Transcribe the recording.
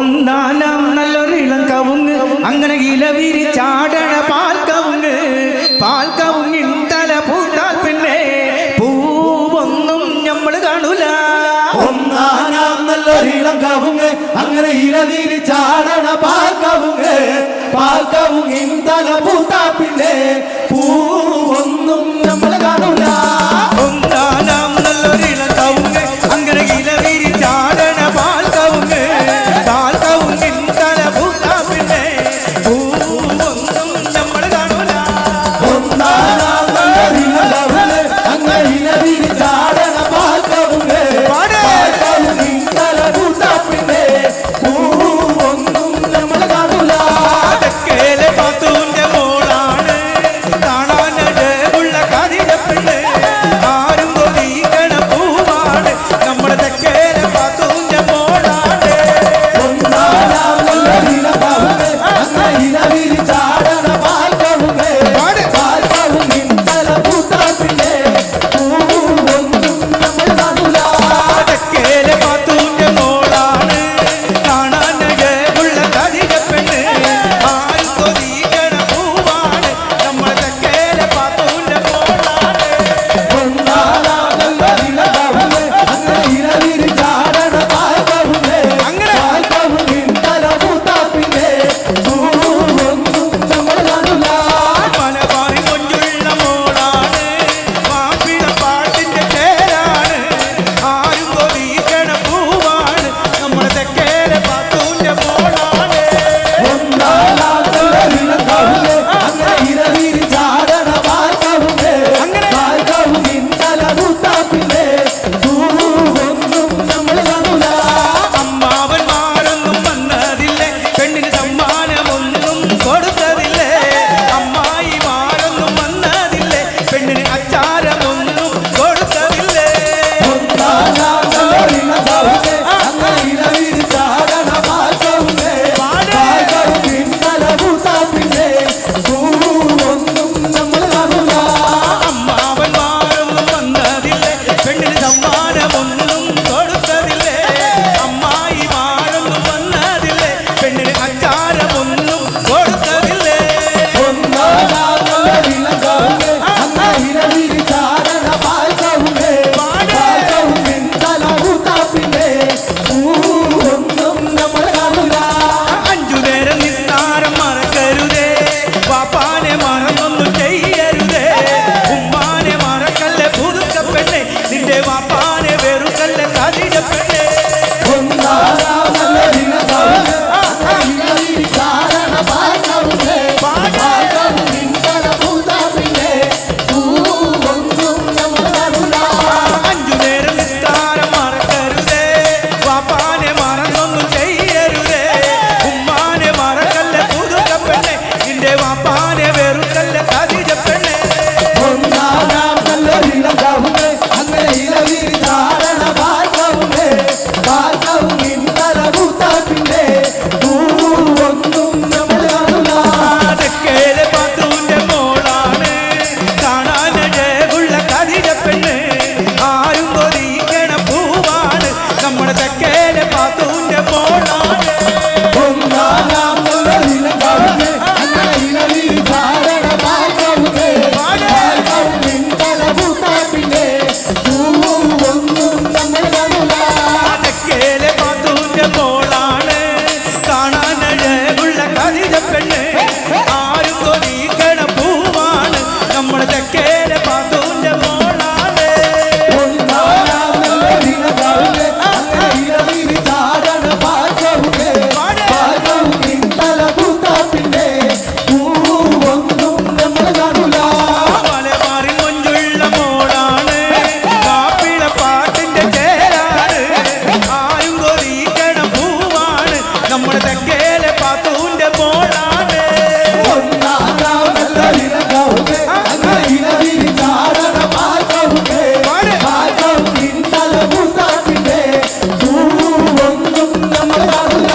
ഒന്നാനാം നല്ലൊരു ഇളം കവുങ്ങ്. അങ്ങനെ ഇലവിരി ചാടണ പാൽ കവുങ്ങ്. പാൽ കവുങ്ങിൻ തല പൂത്താൽ പിന്നെ പൂവൊന്നും നമ്മൾ കാണൂല. ഒന്നാനാം നല്ലൊരിളം കവുങ്ങ്. അങ്ങനെ ഇലവിരി ചാടണ പാൽക്കവുങ്ങ് പാൽക്കവുങ്ങിൻ തല പൂത്താ പിന്നെ నెవరు కళ్ళ కాదీ చెప్పండి. ನಮ್ಮ